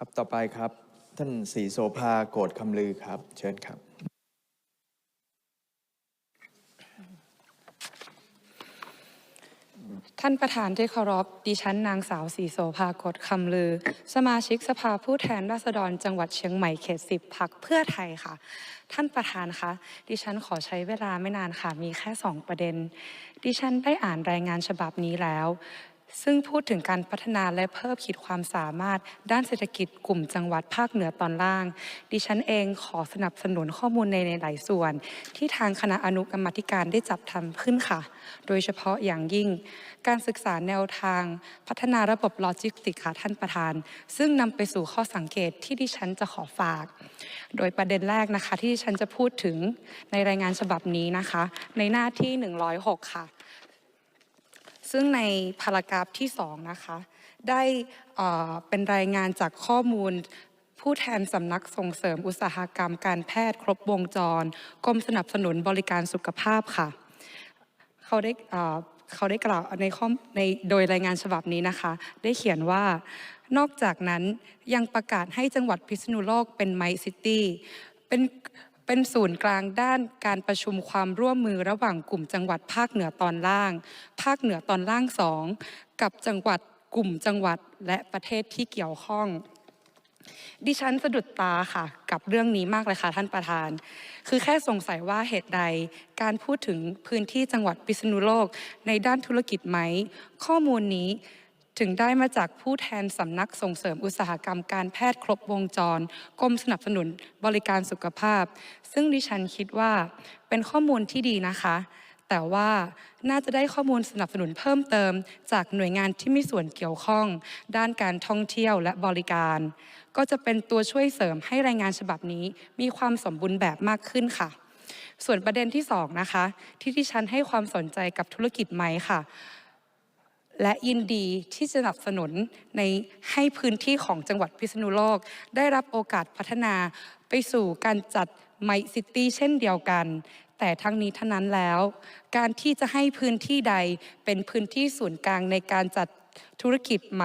ครับต่อไปครับ ท่านศรีโสภาโกดคำลือครับ เชิญครับ ท่านประธานที่เคารพดิฉันนางสาวสีโสภากฎคำลือ สมาชิกสภาผู้แทนราษฎรจังหวัดเชียงใหม่เขตสิบพักเพื่อไทยค่ะ ท่านประธานคะดิฉันขอใช้เวลาไม่นานค่ะ มีแค่สองประเด็น ดิฉันได้อ่านรายงานฉบับนี้แล้ว ซึ่งพูดถึงการพัฒนาและเพิ่มขีดความสามารถ ด้านเศรษฐกิจกลุ่มจังหวัดภาคเหนือตอนล่าง ดิฉันเองขอสนับสนุนข้อมูลในหลายส่วน ที่ทางคณะอนุกรรมธิการได้จับทำขึ้นค่ะ โดยเฉพาะอย่างยิ่ง การศึกษาแนวทาง พัฒนาระบบโลจิสติกส์ค่ะท่านประธาน ซึ่งนำไปสู่ข้อสังเกตที่ดิฉันจะขอฝาก โดยประเด็นแรกนะคะ ที่ดิฉันจะพูดถึงในรายงานฉบับนี้นะคะ ในหน้าที่ 106 ค่ะ ซึ่งในพารากราฟที่สองนะคะ ได้เอ่อเป็นรายงานจากข้อมูลผู้แทนสำนักส่งเสริมอุตสาหกรรมการแพทย์ครบวงจรกรมสนับสนุนบริการสุขภาพค่ะ เขาได้เอ่อเขาได้กล่าวในข้อในโดยรายงานฉบับนี้นะคะ ได้เขียนว่านอกจากนั้นยังประกาศให้จังหวัดพิษณุโลกเป็นไมซิตี้เป็น เป็นศูนย์กลางด้านการประชุมความร่วมมือระหว่างกลุ่มจังหวัดภาคเหนือตอนล่าง ภาคเหนือตอนล่างสองกับจังหวัดกลุ่มจังหวัดและประเทศที่เกี่ยวข้อง ดิฉันสะดุดตาค่ะ กับเรื่องนี้มากเลยค่ะท่านประธาน คือแค่สงสัยว่าเหตุใด การพูดถึงพื้นที่จังหวัดพิษณุโลกในด้านธุรกิจไหม ข้อมูลนี้ ถึงได้มาจากผู้แทนสำนักส่งเสริมอุตสาหกรรมการแพทย์ครบวงจรกรมสนับสนุนบริการสุขภาพ ซึ่งดิฉันคิดว่าเป็นข้อมูลที่ดีนะคะ แต่ว่าน่าจะได้ข้อมูลสนับสนุนเพิ่มเติม จากหน่วยงานที่มีส่วนเกี่ยวข้อง ด้านการท่องเที่ยวและบริการ ก็จะเป็นตัวช่วยเสริมให้รายงานฉบับนี้ มีความสมบูรณ์แบบมากขึ้นค่ะส่วนประเด็นที่สองนะคะที่ที่ฉันให้ความสนใจกับธุรกิจไหมค่ะ และยินดีที่สนับสนุนในให้พื้นที่ของจังหวัดพิษณุโลก ได้รับโอกาสพัฒนาไปสู่การจัดไมซิตี้เช่นเดียวกัน แต่ทั้งนี้ทั้งนั้นแล้ว การที่จะให้พื้นที่ใดเป็นพื้นที่ศูนย์กลางในการจัดธุรกิจไหม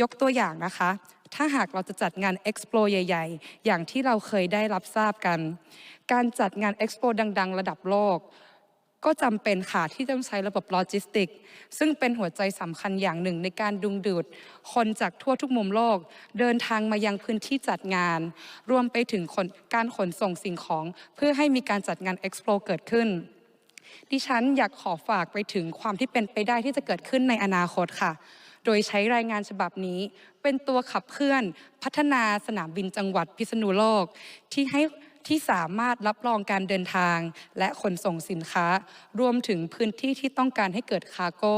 ยกตัวอย่างนะคะ ถ้าหากเราจะจัดงานเอ็กซ์โปใหญ่ ๆ อย่างที่เราเคยได้รับทราบกัน การจัดงานเอ็กซ์โปดัง ๆ ระดับโลก ก็จำเป็นค่ะที่ต้องใช้ระบบโลจิสติก ซึ่งเป็นหัวใจสำคัญอย่างหนึ่งในการดึงดูด คนจากทั่วทุกมุมโลก เดินทางมายังพื้นที่จัดงาน รวมไปถึงการขนส่งสิ่งของ เพื่อให้มีการจัดงานเอ็กซ์โปเกิดขึ้น ดิฉันอยากขอฝากไปถึงความที่เป็นไปได้ที่จะเกิดขึ้นในอนาคตค่ะ โดยใช้รายงานฉบับนี้ เป็นตัวขับเคลื่อน พัฒนาสนามบินจังหวัดพิษณุโลกที่ให้ ที่สามารถรับรองการเดินทาง และขนส่งสินค้า รวมถึงพื้นที่ที่ต้องการให้เกิดคาร์โก้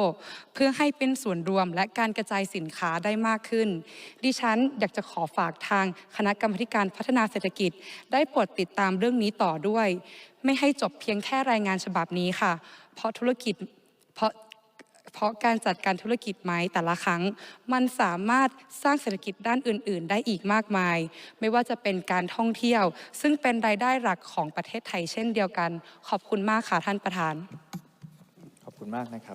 เพื่อให้เป็นส่วนรวมและการกระจายสินค้าได้มากขึ้น ดิฉันอยากจะขอฝากทางคณะกรรมการพัฒนาเศรษฐกิจ ได้โปรดติดตามเรื่องนี้ต่อด้วย ไม่ให้จบเพียงแค่รายงานฉบับนี้ค่ะ เพราะธุรกิจเพราะ เพราะการจัดการธุรกิจไม้แต่ละครั้ง มันสามารถสร้างเศรษฐกิจด้านอื่น ๆ ได้อีกมากมาย ไม่ว่าจะเป็นการท่องเที่ยว ซึ่งเป็นรายได้หลักของประเทศไทยเช่นเดียวกัน ขอบคุณมากค่ะท่านประธาน ขอบคุณมากนะครับ